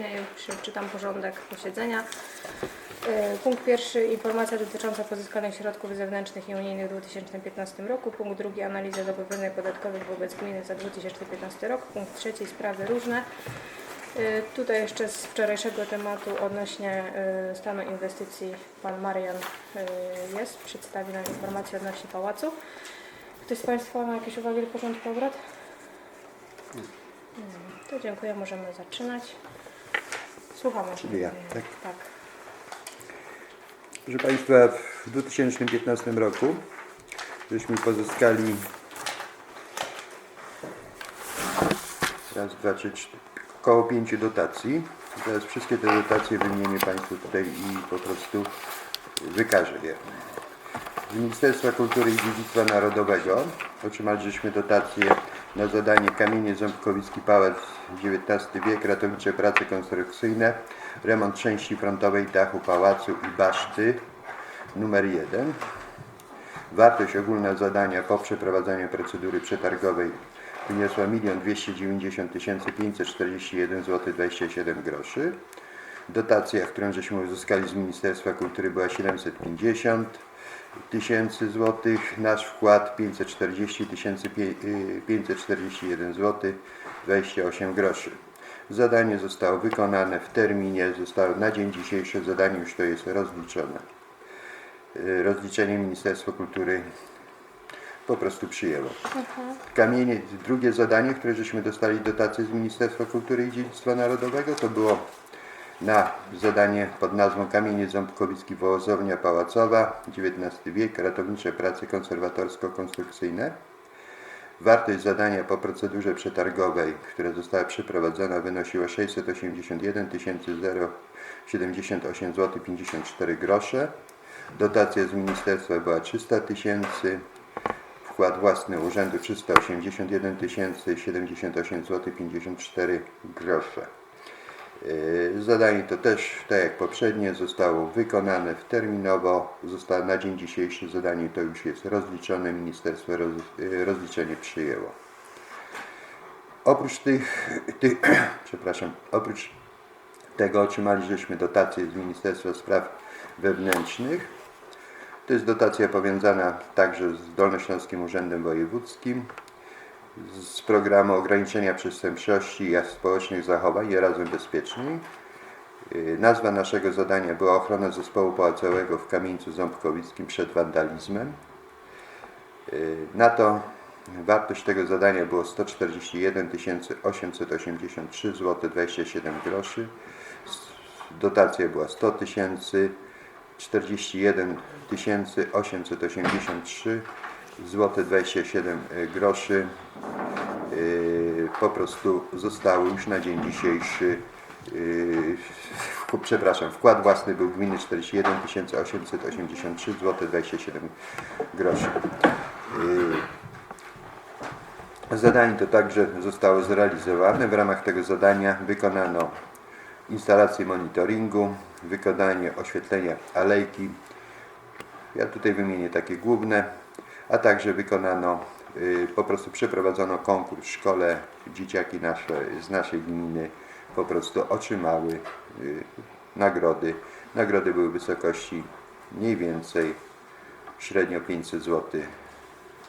Konstytucyjnej. Przeczytam porządek posiedzenia. E, Punkt pierwszy. Informacja dotycząca pozyskanych środków zewnętrznych i unijnych w 2015 roku. Punkt drugi. Analiza zobowiązań podatkowych wobec gminy za 2015 rok. Punkt trzeci. Sprawy różne. E, Tutaj jeszcze z wczorajszego tematu odnośnie e, stanu inwestycji pan Marian jest. Przedstawi nam informację odnośnie pałacu. Ktoś z Państwa ma jakieś uwagi do porządku obrad? Nie. To dziękuję, możemy zaczynać. Słuchamy. Czyli ja, tak? Tak. Proszę Państwa, w 2015 roku żeśmy pozyskali raz, dwa, trzy, cztery, około pięciu dotacji. Teraz wszystkie te dotacje wymienię Państwu tutaj i po prostu wykażę je. Z Ministerstwa Kultury i Dziedzictwa Narodowego otrzymaliśmy dotację na zadanie Kamienie Ząbkowicki Pałac XIX wiek, ratownicze prace konstrukcyjne, remont części frontowej dachu pałacu i baszty numer 1. Wartość ogólna zadania po przeprowadzeniu procedury przetargowej wyniosła 1 290 541 zł 27 groszy. Dotacja, którą żeśmy uzyskali z Ministerstwa Kultury była 750 tysięcy złotych. Nasz wkład 540 541 zł 28 groszy. Zadanie zostało wykonane w terminie, zostało na dzień dzisiejszy zadanie już to jest rozliczone. Y, Rozliczenie Ministerstwo Kultury po prostu przyjęło. Kamienie, drugie zadanie, które żeśmy dostali dotację z Ministerstwa Kultury i Dziedzictwa Narodowego, to było na zadanie pod nazwą Kamienie Ząbkowicki Wołozownia Pałacowa, XIX wiek, ratownicze prace konserwatorsko-konstrukcyjne. Wartość zadania po procedurze przetargowej, która została przeprowadzona, wynosiła 681 078 zł 54 grosze. Dotacja z ministerstwa była 300 tysięcy. Wkład własny urzędu 381 078 zł 54 grosze. Yy, Zadanie to też, tak jak poprzednie, zostało wykonane w terminowo. Zostało na dzień dzisiejszy zadanie to już jest rozliczone. Ministerstwo roz, yy, rozliczenie przyjęło. Oprócz tych, tych przepraszam, oprócz tego otrzymaliśmy dotację z Ministerstwa Spraw Wewnętrznych. To jest dotacja powiązana także z Dolnośląskim Urzędem Wojewódzkim z programu ograniczenia przestępczości i społecznych zachowań razem bezpieczniej. Yy, Nazwa naszego zadania była ochrona zespołu pałacowego w Kamieńcu Ząbkowickim przed wandalizmem. Yy, Na to wartość tego zadania było 141 883 zł 27 groszy. Dotacja była 100 tysięcy 41 883 zł 27 groszy Yy, po prostu zostały już na dzień dzisiejszy w- przepraszam, wkład własny był gminy 41 883 zł 27 groszy. Zadanie to także zostało zrealizowane. W ramach tego zadania wykonano instalację monitoringu, wykonanie oświetlenia alejki. Ja tutaj wymienię takie główne, a także wykonano, y, po prostu przeprowadzono konkurs w szkole. Dzieciaki nasze z naszej gminy po prostu otrzymały y, nagrody. Nagrody były w wysokości mniej więcej średnio 500 zł.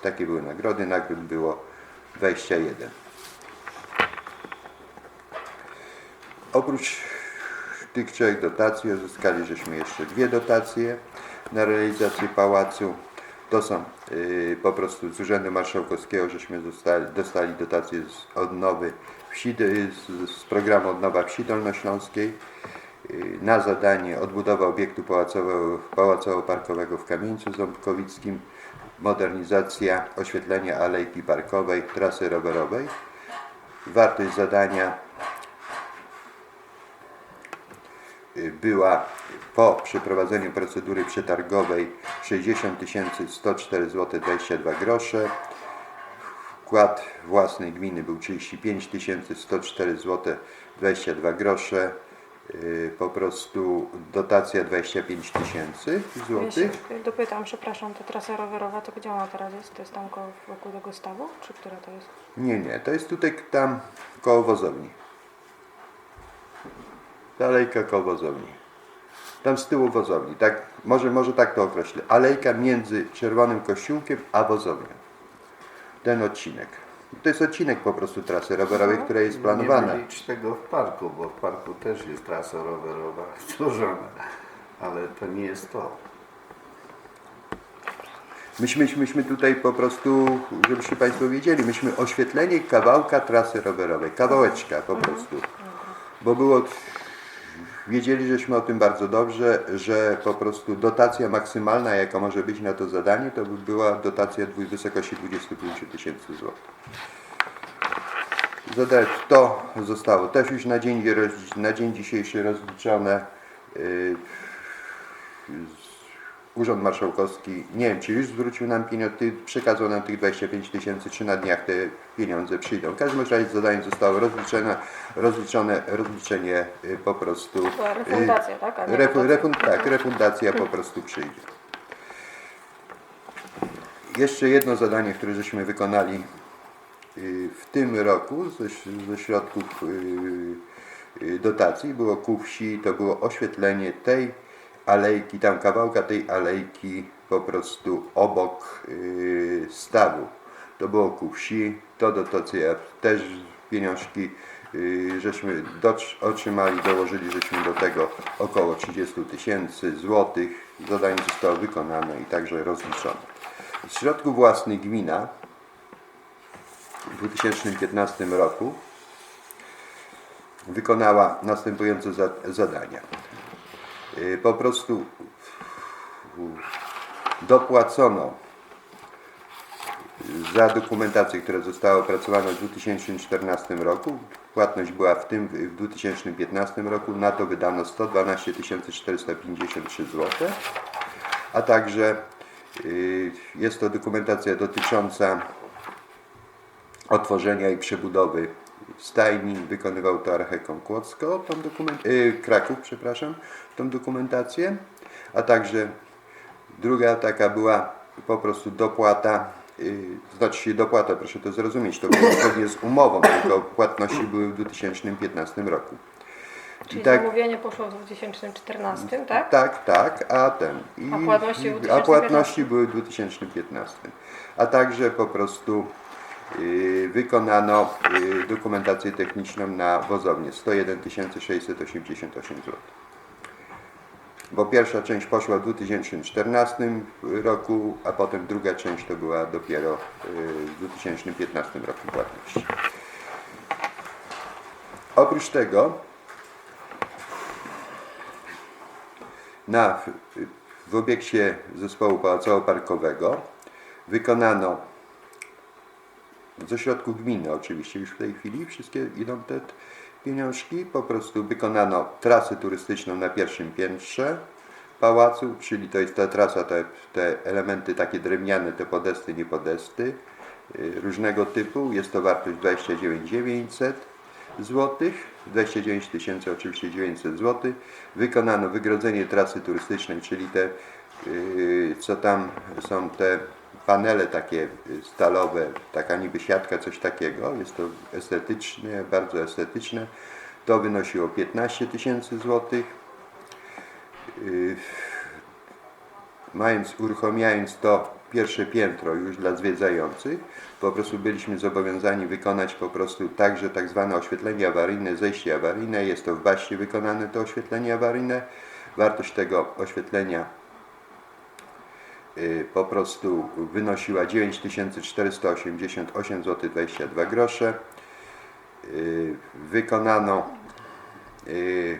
Takie były nagrody. Nagród było 21. Oprócz tych trzech dotacji uzyskali żeśmy jeszcze dwie dotacje na realizację pałacu. To są y, po prostu z Urzędu Marszałkowskiego żeśmy dostali, dostali dotację z odnowy wsi, y, z, z programu Odnowa Wsi Dolnośląskiej y, na zadanie odbudowa obiektu pałacowo- pałacowo-parkowego w Kamieńcu Ząbkowickim, modernizacja oświetlenia alejki parkowej, trasy rowerowej. Wartość zadania była po przeprowadzeniu procedury przetargowej 60 104 zł 22 grosze. Wkład własny gminy był 35 104 zł 22 grosze. Y, Po prostu dotacja 25 tysięcy Ja złotych. się dopytam, przepraszam, ta trasa rowerowa to gdzie ona teraz jest? To jest tam koło, wokół tego stawu? Czy która to jest? Nie, nie, to jest tutaj tam koło wozowni. Ta alejka koło wozowni. Tam z tyłu wozowni, tak, może, może tak to określę. Alejka między Czerwonym Kościółkiem a wozownią. Ten odcinek. To jest odcinek po prostu trasy rowerowej, która jest planowana. Nie licz tego w parku, bo w parku też jest trasa rowerowa stworzona, ale to nie jest to. Myśmy, myśmy tutaj po prostu, żebyście Państwo wiedzieli, myśmy oświetlenie kawałka trasy rowerowej, kawałeczka po prostu. Bo było, wiedzieli żeśmy o tym bardzo dobrze, że po prostu dotacja maksymalna, jaka może być na to zadanie, to by była dotacja w wysokości 25 tysięcy złotych. Zadać to zostało też już na dzień, na dzień dzisiejszy rozliczone. Yy, Urząd Marszałkowski, nie wiem czy już zwrócił nam pieniądze, przekazał nam tych 25 tysięcy, czy na dniach te pieniądze przyjdą. W każdym razie zadanie zostało rozliczone, rozliczone rozliczenie y, po prostu. Była refundacja, tak? A Refu, refund, tak, refundacja po prostu przyjdzie. Jeszcze jedno zadanie, które żeśmy wykonali y, w tym roku ze, ze środków y, y, dotacji było ku wsi, to było oświetlenie tej alejki, tam kawałka tej alejki po prostu obok y, stawu. To było ku wsi, to dotacja też pieniążki y, żeśmy otrzymali, dołożyli żeśmy do tego około 30 tysięcy złotych. Zadanie zostało wykonane i także rozliczone. Z środków własnych gmina w 2015 roku wykonała następujące za- zadania. Y, Po prostu dopłacono za dokumentację, która została opracowana w 2014 roku. Płatność była w tym w 2015 roku. Na to wydano 112 453 zł. A także y, jest to dokumentacja dotycząca otworzenia i przebudowy stajni. Wykonywał to Archekom Kłodzko, tą dokument, y, Kraków, przepraszam, tą dokumentację. A także druga taka była po prostu dopłata, y, znaczy się dopłata, proszę to zrozumieć, to było zgodnie z umową, tylko płatności były w 2015 roku. Czyli tak- zamówienie poszło w 2014, tak? Tak, tak, a ten. I, A płatności a 2015? płatności były w 2015. A także po prostu wykonano y, dokumentację techniczną na wozownię 101 688 zł. Bo pierwsza część poszła w 2014 roku, a potem druga część to była dopiero y, w 2015 roku płatność. Oprócz tego na, w obiekcie zespołu pałacowo-parkowego wykonano ze środków gminy oczywiście. Już w tej chwili wszystkie idą te pieniążki. Po prostu wykonano trasę turystyczną na pierwszym piętrze pałacu, czyli to jest ta trasa, te, te elementy takie drewniane, te podesty, niepodesty y, różnego typu, jest to wartość 29 900 złotych, 29 tysięcy oczywiście 900 zł. Wykonano wygrodzenie trasy turystycznej, czyli te, yy, co tam są te panele takie y, stalowe, taka niby siatka, coś takiego. Jest to estetyczne, bardzo estetyczne. To wynosiło 15 tysięcy złotych. Yy, mając, uruchamiając to pierwsze piętro już dla zwiedzających, po prostu byliśmy zobowiązani wykonać po prostu także tak zwane oświetlenie awaryjne, zejście awaryjne. Jest to w baście wykonane to oświetlenie awaryjne. Wartość tego oświetlenia y, po prostu wynosiła 9488 zł 22 grosze. Y, Wykonano y,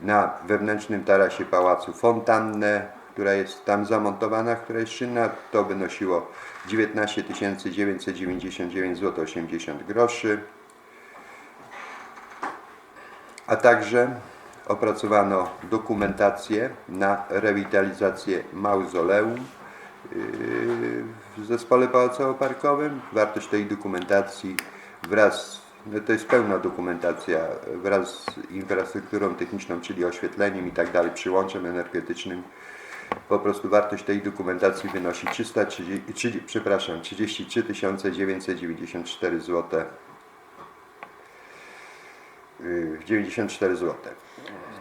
na wewnętrznym tarasie pałacu fontannę, która jest tam zamontowana, która jest czynna. To wynosiło 19 999 zł 80 groszy. A także opracowano dokumentację na rewitalizację mauzoleum yy, w zespole pałacowo-parkowym. Wartość tej dokumentacji wraz, no to jest pełna dokumentacja, wraz z infrastrukturą techniczną, czyli oświetleniem i tak dalej, przyłączem energetycznym. Po prostu wartość tej dokumentacji wynosi 330, trzy- przepraszam, 33 994 zł. 94 zł.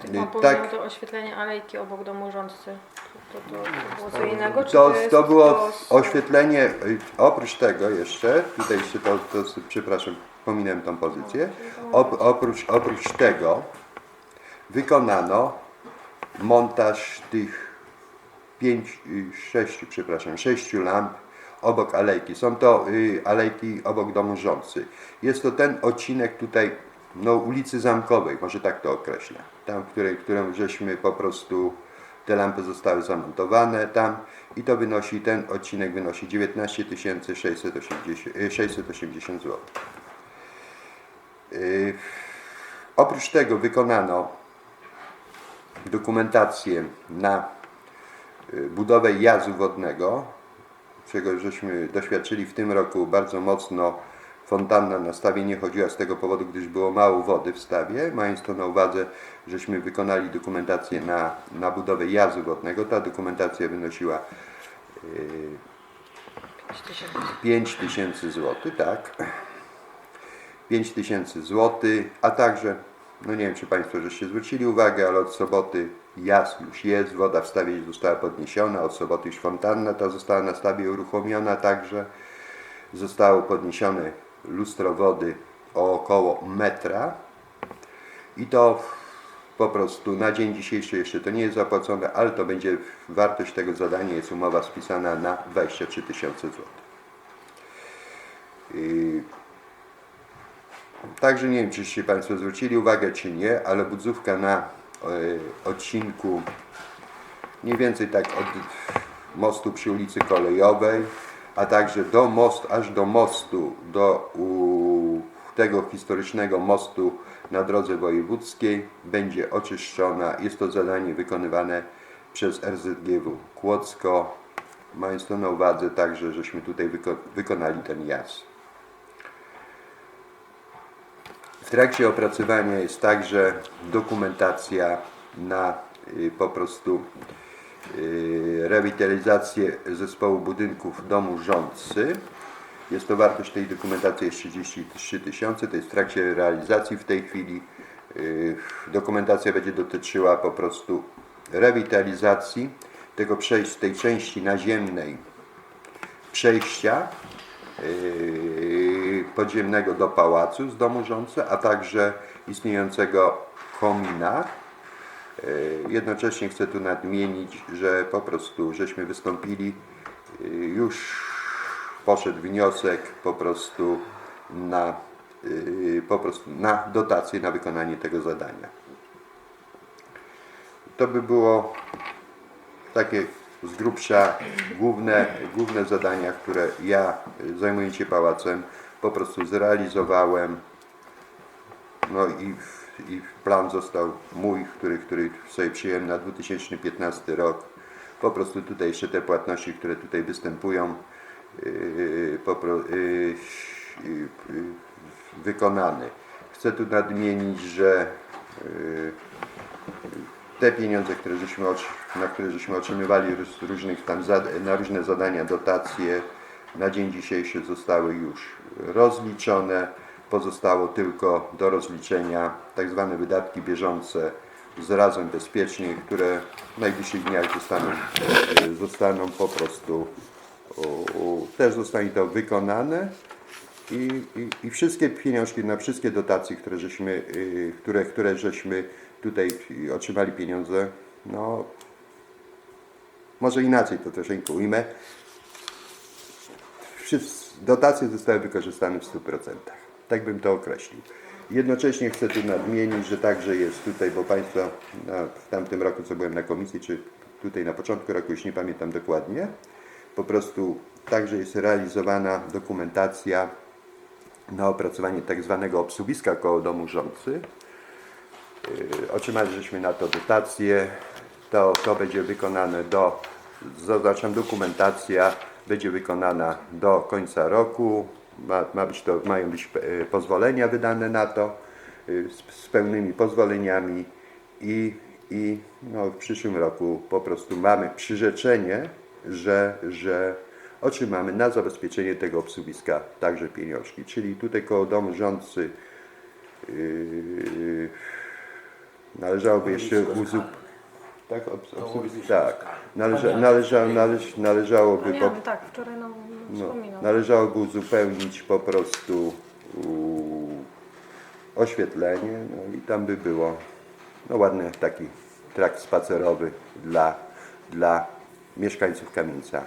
Tych Y, tak. to oświetlenie alejki obok domu rządcy. To, to, to było co innego? Czy To, jest to było to z- oświetlenie, y, oprócz tego jeszcze, tutaj jeszcze to, to przepraszam, pominąłem tą pozycję, Op, oprócz, oprócz tego wykonano montaż tych pięć, y, sześciu, przepraszam, sześciu lamp obok alejki. Są to y, alejki obok domu rządcy. Jest to ten odcinek tutaj, no ulicy Zamkowej, może tak to określę. Tam, w której, którą żeśmy po prostu, te lampy zostały zamontowane tam i to wynosi, ten odcinek wynosi 19 680, y, 680 zł. Oprócz tego wykonano dokumentację na y, budowę jazu wodnego, czego żeśmy doświadczyli w tym roku bardzo mocno. Fontanna na stawie nie chodziła z tego powodu, gdyż było mało wody w stawie. Mając to na uwadze, żeśmy wykonali dokumentację na, na budowę jazu wodnego. Ta dokumentacja wynosiła 5 tysięcy złotych, tak. 5 tysięcy złotych, a także, no nie wiem czy Państwo żeście zwrócili uwagę, ale od soboty jaz już jest, woda w stawie została podniesiona, od soboty już fontanna ta została na stawie uruchomiona także. Zostało podniesione lustro wody o około metra i to po prostu na dzień dzisiejszy jeszcze to nie jest zapłacone, ale to będzie wartość tego zadania, jest umowa spisana na 23 tysiące złotych. Także nie wiem, czyście Państwo zwrócili uwagę, czy nie, ale budzówka na e, odcinku mniej więcej tak od mostu przy ulicy Kolejowej, a także do mostu, aż do mostu, do u, tego historycznego mostu na drodze wojewódzkiej będzie oczyszczona. Jest to zadanie wykonywane przez RZGW Kłodzko, mając to na uwadze także, żeśmy tutaj wyko wykonali ten jazd. W trakcie opracowania jest także dokumentacja na y, po prostu rewitalizację zespołu budynków domu rządcy. Jest to wartość tej dokumentacji jest 33 tysiące, to jest w trakcie realizacji w tej chwili. Y, Dokumentacja będzie dotyczyła po prostu rewitalizacji tego przejść, tej części naziemnej przejścia yy, podziemnego do pałacu z domu rządcy, a także istniejącego komina. Yy, Jednocześnie chcę tu nadmienić, że po prostu żeśmy wystąpili, yy, już poszedł wniosek po prostu na, yy, po prostu na dotację na wykonanie tego zadania. To by było takie z grubsza główne, główne zadania, które ja zajmując się pałacem po prostu zrealizowałem. No i, i plan został mój, który, który sobie przyjąłem na 2015 rok. Po prostu tutaj jeszcze te płatności, które tutaj występują, yy, yy, yy, wykonane. Chcę tu nadmienić, że yy, te pieniądze, które żeśmy, na które żeśmy otrzymywali z różnych tam na różne zadania, dotacje, na dzień dzisiejszy zostały już rozliczone. Pozostało tylko do rozliczenia tak zwane wydatki bieżące z razem bezpiecznie, które w najbliższych dniach zostaną, e, zostaną po prostu też zostanie to wykonane. I, i, I wszystkie pieniążki na wszystkie dotacje, które żeśmy, y, które, które żeśmy tutaj otrzymali pieniądze, no może inaczej to troszeczkę ujmę. Dotacje zostały wykorzystane w 100%. Tak bym to określił. Jednocześnie chcę tu nadmienić, że także jest tutaj, bo Państwo w tamtym roku, co byłem na komisji, czy tutaj na początku roku, już nie pamiętam dokładnie, po prostu także jest realizowana dokumentacja na opracowanie tak zwanego obsługiska koło domu rządcy. Yy, Otrzymaliśmy na to dotację. To, to będzie wykonane do, zaznaczam, dokumentacja będzie wykonana do końca roku. Ma, ma być to, mają być e, pozwolenia wydane na to y, z, z pełnymi pozwoleniami i, i no, w przyszłym roku po prostu mamy przyrzeczenie, że, że otrzymamy na zabezpieczenie tego obsługiska także pieniążki. Czyli tutaj koło domu rządcy yy, Należałoby jeszcze uzupełnić. Tak, obs- tak. Należa, należa, należ, należałoby No po, nie, tak, wczoraj nam no, wspominał. należałoby uzupełnić po prostu u, oświetlenie no i tam by było no, ładny taki trakt spacerowy dla, dla mieszkańców Kamieńca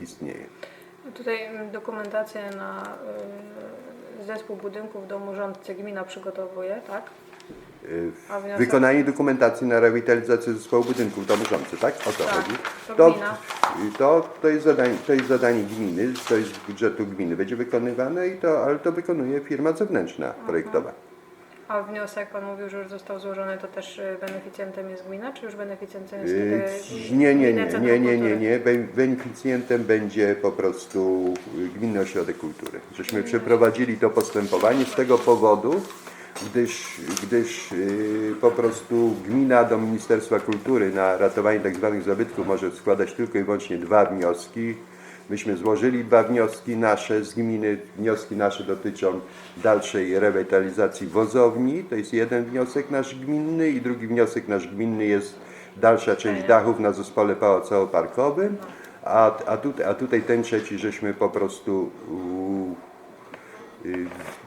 istnieje. Tutaj mm, dokumentację na y, zespół budynków domu rządcy gmina przygotowuje, tak? Y? Wykonanie dokumentacji na rewitalizację zespołu budynków domorzący, tak? O to Tak, chodzi. to To, to, jest zadanie, to jest zadanie gminy, to jest z budżetu gminy, będzie wykonywane, i to, ale to wykonuje firma zewnętrzna projektowa. A wniosek pan mówił, że już został złożony, to też y, beneficjentem jest gmina, czy już beneficjentem jest wtedy Nie, nie, nie, nie, nie, nie, nie. Be- Beneficjentem będzie po prostu y, Gminny Ośrodek Kultury. Żeśmy przeprowadzili to postępowanie z tego powodu, gdyż, gdyż yy, po prostu gmina do Ministerstwa Kultury na ratowanie tzw. zabytków może składać tylko i wyłącznie dwa wnioski. Myśmy złożyli dwa wnioski nasze z gminy. Wnioski nasze dotyczą dalszej rewitalizacji wozowni. To jest jeden wniosek nasz gminny i drugi wniosek nasz gminny jest dalsza część dachów na zespole pałacowo-parkowym. A, a, tutaj, a tutaj ten trzeci, żeśmy po prostu y,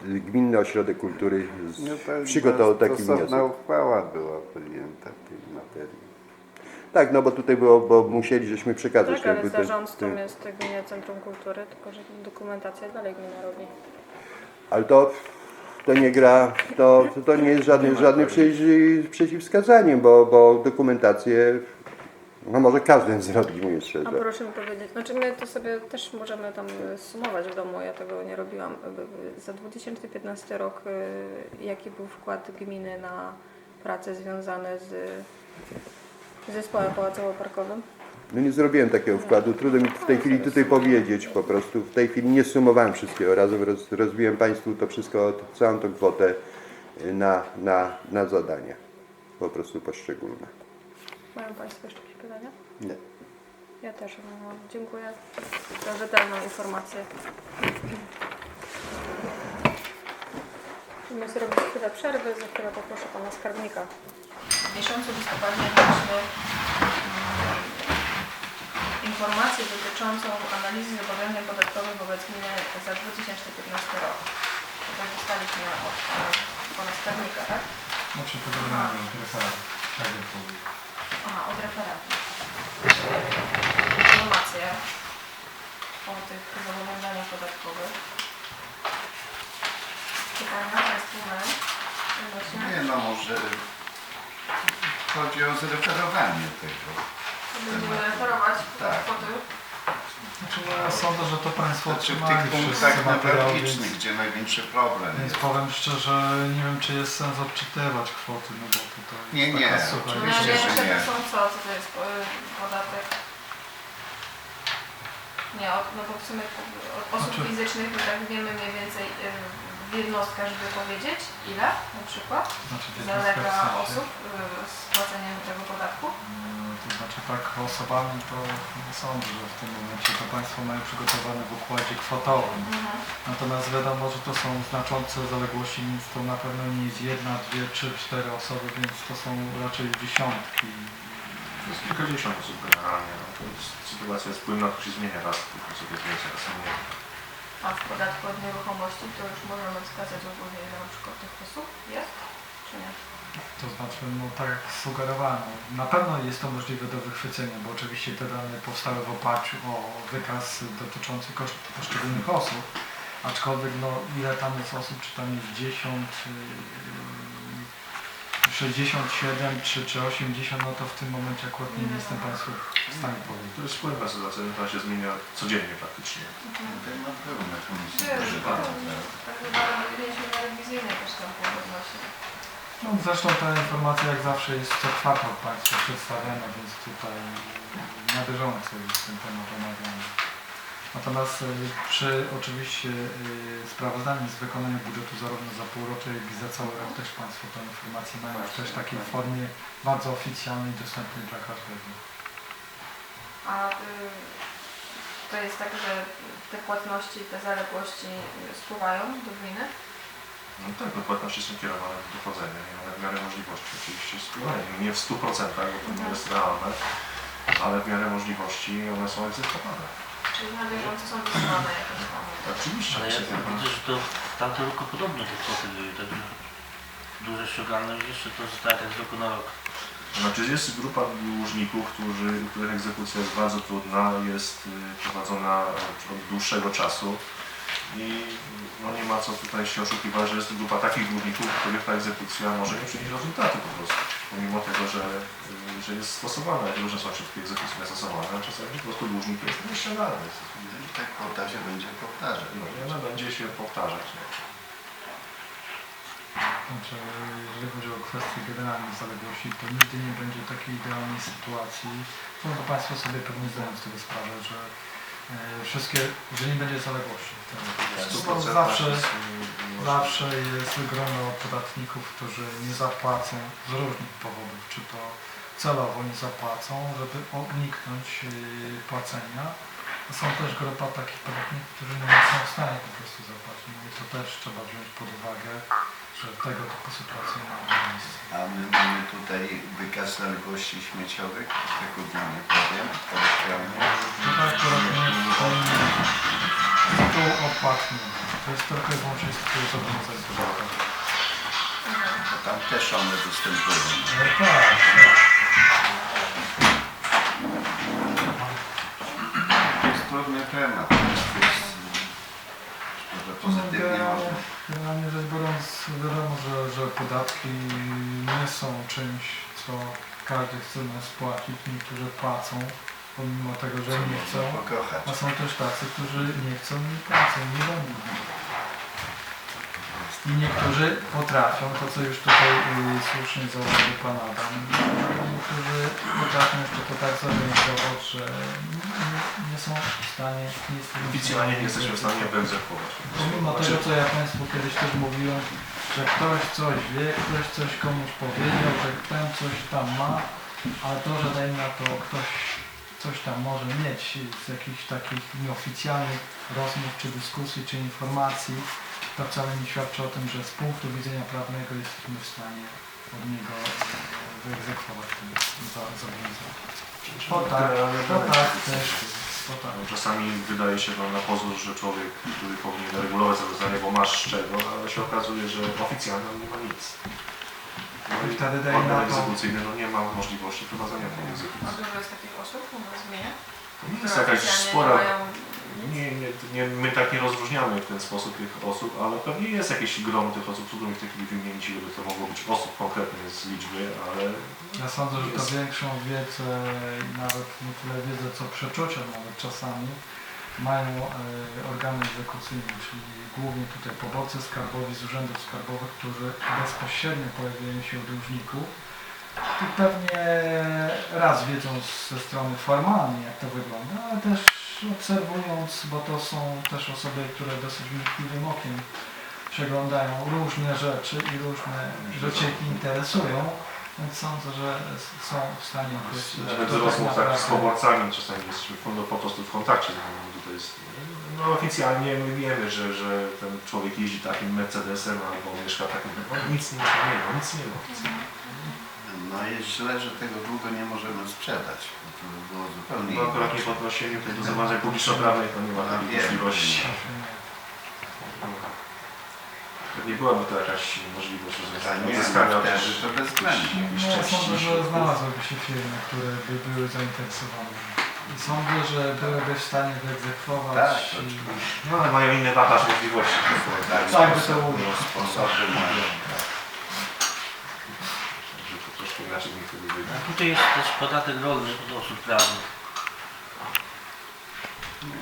Gminny Ośrodek Kultury z, No to przygotował taki stosowna wniosek. uchwała była podjęta w tej materii. Tak, no bo tutaj było, bo musieli żeśmy przekazać Tak, ale zarządcą ten- jest Gminne Centrum Kultury, tylko że dokumentację dalej gmina robi. Ale to, to nie gra, to, to nie jest żadnym, żadnym przeci- przeciwwskazaniem, bo, bo dokumentację no może każdy zrobić, mówiąc A szczerze. proszę mi powiedzieć, znaczy my to sobie też możemy tam y, sumować w domu, ja tego nie robiłam. Y, Za 2015 rok y, jaki był wkład gminy na prace związane z zespołem pałacowo-parkowym? No nie zrobiłem takiego wkładu, trudno mi w tej chwili tutaj powiedzieć po prostu. W tej chwili nie sumowałem wszystkiego razem, roz, rozbiłem Państwu to wszystko, całą tą kwotę na, na, na zadania, po prostu poszczególne. Mają Państwo jeszcze pytania? Nie. Ja też no, dziękuję za rzetelną informację. Musimy zrobić chwilę przerwy, za chwilę poproszę Pana Skarbnika. W miesiącu listopadzie mieliśmy mm, informację dotyczącą analizy zobowiązań podatkowych wobec gminy za 2015 rok. To dostaliśmy od Pana, pana Skarbnika, tak? Znaczy to generalnie referat, tak jak powiedział. Aha, od referatu. Informacje o tych zobowiązaniach podatkowych. Pytania Państwo mają? Odnośnie? Nie no, może chodzi o zreferowanie tego. Będziemy referować Tak. kwoty. Znaczy ja sądzę, że to Państwo Znaczy w tych otrzymali punktach wszyscy materiał, więc, newralgicznych, gdzie największy problem więc jest. powiem szczerze, nie wiem czy jest sens odczytywać kwoty, no bo tutaj Nie, jest nie, taka sucha No oczywiście, wiem, że nie. to są co? Co to jest y, podatek? Nie, od, no bo w sumie od osób Znaczy- fizycznych to tak wiemy mniej więcej y, w jednostkach, żeby powiedzieć ile na przykład Znaczy zalega osób y, z płaceniem tego podatku. mm, To znaczy tak osobami to nie sądzę, że w tym momencie to Państwo mają przygotowane w układzie kwotowym. Mhm. Natomiast wiadomo, że to są znaczące zaległości, więc to na pewno nie jest jedna, dwie, trzy, cztery osoby, więc to są raczej dziesiątki. To jest kilkadziesiąt osób generalnie. No. To jest, sytuacja jest płynna, to się zmienia raz, tych osób jest więcej, raz mniej. A w podatku od nieruchomości to już możemy wskazać ogólnie na przykład tych osób jest, czy nie? To znaczy, no tak jak sugerowano, na pewno jest to możliwe do wychwycenia, bo oczywiście te dane powstały w oparciu o wykaz dotyczący kosztów poszczególnych osób, aczkolwiek no ile tam jest osób, czy tam jest 10, yy, 67 czy, czy 80, no to w tym momencie akurat nie jestem Państwu w stanie powiedzieć. To jest płynna sytuacja, która się zmienia codziennie praktycznie. Tutaj na pewno tak na rewizyjnej też tam było odnośnie. No, zresztą ta informacja jak zawsze jest co kwartał Państwu przedstawiana, więc tutaj na bieżąco jest ten temat omawiany. Natomiast y, przy oczywiście y, sprawozdaniu z wykonania budżetu zarówno za półrocze, jak i za cały rok też Państwo tę informację mają w też takiej formie bardzo oficjalnej, dostępnej dla każdego. A y, to jest tak, że te płatności, te zaległości spływają do gminy? No tak, bo płatności są kierowane do dochodzenia i one w miarę możliwości oczywiście spływają. Nie w 100%, bo to nie jest realne, ale w miarę możliwości one są egzekwowane. Czyli na bieżąco są wysyłane jakieś tam. Oczywiście. Ale ja widzę, że to w tamtym roku podobne te kwoty były, także duże ściągalność jeszcze to jest tak jak z roku na rok. Znaczy jest grupa dłużników, którzy, których egzekucja jest bardzo trudna, jest y, prowadzona od dłuższego czasu i no nie ma co tutaj się oszukiwać, że jest grupa takich dłużników, których ta egzekucja może nie przynieść rezultatu po prostu. Pomimo tego, że, y, że jest stosowana, jak różne są wszystkie egzekucje stosowane, a czasami po prostu dłużnik jest nieściągalny. I ta kwota się będzie powtarzać. No i ona będzie się powtarzać. No. Znaczy, jeżeli chodzi o kwestię generalnej zaległości, to nigdy nie będzie takiej idealnej sytuacji. No to Państwo sobie pewnie zdają z tego sprawę, że wszystkie, że nie będzie zaległości. To, to zawsze, zawsze jest grono podatników, którzy nie zapłacą z różnych powodów, czy to celowo nie zapłacą, żeby uniknąć e, płacenia. Są też grupa takich podatników, którzy nie są w stanie po prostu zapłacić. No i to też trzeba wziąć pod uwagę, że tego typu sytuacje ma miejsce. A my mamy tutaj wykaz zaległości śmieciowych, tak ogólnie powiem. No tak, akurat nie tytuł opłatny. To jest tylko i wyłącznie z tytułu zobowiązań podatkowych. To tam też one występują. No tak, tak. To jest trudny temat. Może pozytywnie można. generalnie rzecz biorąc, wiadomo, że, że podatki nie są czymś, co każdy chce nas płacić. Niektórzy płacą, pomimo tego, że nie chcą. Pokochać. A są też tacy, którzy nie chcą, nie płacą, nie będą. I niektórzy potrafią, to co już tutaj y, słusznie zauważył Pan Adam, niektórzy potrafią jeszcze to tak zorganizować, że nie, są w stanie... Nie jesteśmy w Oficjalnie nie jesteśmy w stanie egzekwować. wyegzekwować. Pomimo tego, co ja Państwu kiedyś też mówiłem, że ktoś coś wie, ktoś coś komuś powiedział, że ten coś tam ma, ale to, że dajmy na to ktoś coś tam może mieć z jakichś takich nieoficjalnych rozmów, czy dyskusji, czy informacji, to wcale nie świadczy o tym, że z punktu widzenia prawnego jesteśmy w stanie od niego e, wyegzekwować ten za- zobowiązanie. To tak, to tak też, to tak. No, Czasami wydaje się to na pozór, że człowiek, który powinien regulować zobowiązanie, bo masz z czego, ale się okazuje, że oficjalnie on nie ma nic. No I wtedy daje organ na to- egzekucyjny no, nie ma możliwości prowadzenia tej A egzekucji. dużo jest takich osób u nas w gminie? To nie jest które jakaś oficjalnie spora... nie mają Nie, nie, nie, my tak nie rozróżniamy w ten sposób tych osób, ale pewnie jest jakieś grono tych osób, trudno mi w tej chwili wymienić, ile by to mogło być osób konkretnie z liczby, ale Ja sądzę, że to Jest. większą wiedzę i nawet nie tyle wiedzę, co przeczucia nawet czasami mają e, organy egzekucyjne, czyli głównie tutaj poborcy skarbowi z urzędów skarbowych, którzy bezpośrednio pojawiają się u dłużników i pewnie raz wiedzą ze strony formalnej, jak to wygląda, ale też obserwując, bo to są też osoby, które dosyć wnikliwym okiem przeglądają różne rzeczy i różne rzeczy ich interesują, sądzę, że są w stanie określić, nawet z kto tak rozmów tak z poborcami czasami jesteśmy po, po prostu w kontakcie z nimi. To jest, no oficjalnie my wiemy, że, że ten człowiek jeździ takim Mercedesem albo mieszka takim, no, nic nie ma, nie ma, nic nie ma. No jest źle, że tego długo nie możemy sprzedać. bo To by było zupełnie No akurat nie odniesieniem tej do zobowiązań publiczno-prawnej to nie ma takiej możliwości. Nie byłaby to jakaś możliwość rozwiązania, nie, uzyskania no wtedy też to bezwzględnie. No, części sądzę, że znalazłyby się firmy, które by były zainteresowane. I sądzę, że byłyby w stanie wyegzekwować. Tak, i... No ale mają inny wachlarz możliwości. Tak, Tak by to ujął. sposoby mają. Troszkę inaczej wyjdzie. A tutaj jest też podatek rolny od osób prawnych.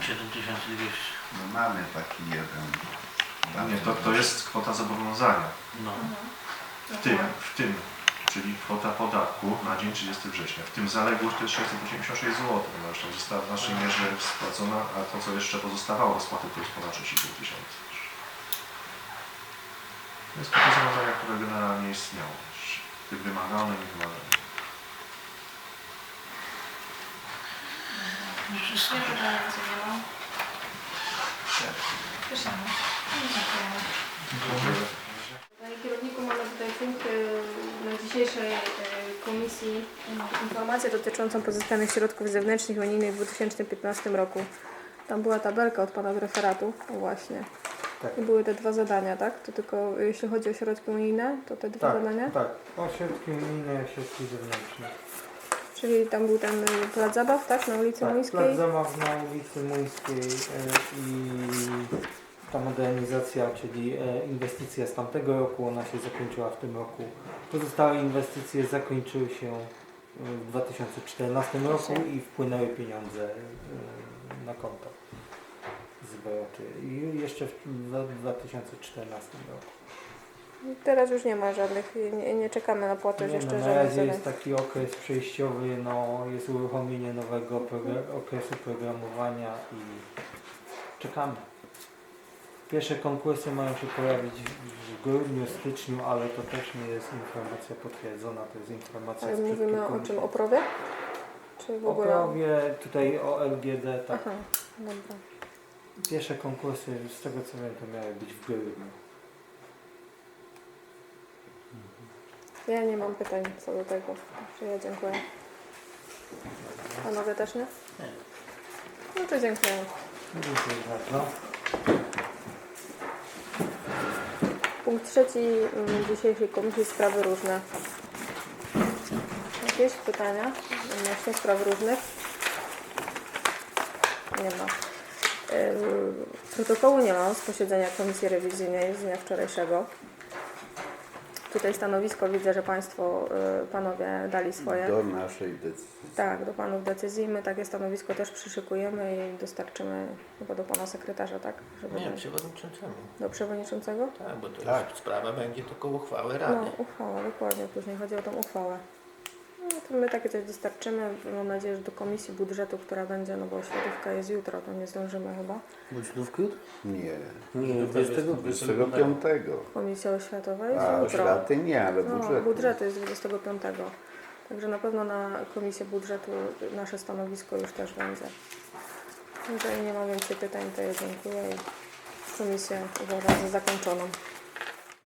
7200. No mamy taki jeden. Nie, to, to jest kwota zobowiązania. No. W tym, w tym, czyli kwota podatku na dzień 30 września. W tym zaległość to jest 686 zł. Zresztą została w naszej mierze spłacona, a to co jeszcze pozostawało do spłaty to jest ponad 6,5 tysiąca. To jest kwota zobowiązania, które generalnie istniało. Tym wymagalne i niewymagalne. Wszystko. Nie Panie kierowniku, mamy tutaj punkt y, na dzisiejszej y, komisji informację dotyczącą pozyskanych środków zewnętrznych unijnych w 2015 roku. Tam była tabelka od Pana z referatu, właśnie. Tak. I były te dwa zadania, tak? To tylko jeśli chodzi o środki unijne, to te dwa tak, zadania? Tak, o środki unijne i środki zewnętrzne. Czyli tam był ten y, plac zabaw, tak? Na ulicy tak, plac zabaw na ulicy Młyńskiej i ta modernizacja, czyli e, inwestycja z tamtego roku, ona się zakończyła w tym roku. Pozostałe inwestycje zakończyły się e, w 2014 roku i wpłynęły pieniądze e, na konto zwroty. I jeszcze w w 2014 roku. Teraz już nie ma żadnych, nie, nie czekamy na płatność Nie, jeszcze no, na razie jest taki okres przejściowy, no, jest uruchomienie nowego progra- okresu programowania i czekamy. Pierwsze konkursy mają się pojawić w grudniu, styczniu, ale to też nie jest informacja potwierdzona, to jest informacja Ale sprzed mówimy o kilku czym? O prowie? Czy w O ogóle? tutaj o LGD, tak. Aha, dobra. Pierwsze konkursy, z tego co wiem, to miały być w grudniu. Ja nie mam pytań co do tego. Także ja dziękuję. Panowie też nie? Nie. No to dziękuję. Dziękuję bardzo. Punkt trzeci mm, dzisiejszej komisji sprawy różne. Jakieś pytania odnośnie spraw różnych? Nie ma. Protokołu nie mam z posiedzenia komisji rewizyjnej z dnia wczorajszego. Tutaj stanowisko widzę, że Państwo, y, Panowie dali swoje. Do naszej decyzji. Tak, do Panów decyzji. My takie stanowisko też przyszykujemy i dostarczymy chyba do Pana sekretarza, tak? Żeby Nie, przewodniczącemu. do przewodniczącego? Tak, bo to Tak. już sprawa będzie tylko uchwały No, Rady. uchwała, dokładnie. Później chodzi o tą uchwałę. To my takie coś dostarczymy. Mam nadzieję, że do komisji budżetu, która będzie, no bo światówka jest jutro, to nie zdążymy chyba. Budżetówki jutro? Nie. Nie, 25. Komisja oświatowa jest A jutro. oświaty nie, ale No, budżetu. budżetu jest 25. Także na pewno na komisję budżetu nasze stanowisko już też będzie. Jeżeli nie ma więcej pytań, to ja dziękuję i komisję uważam za zakończoną.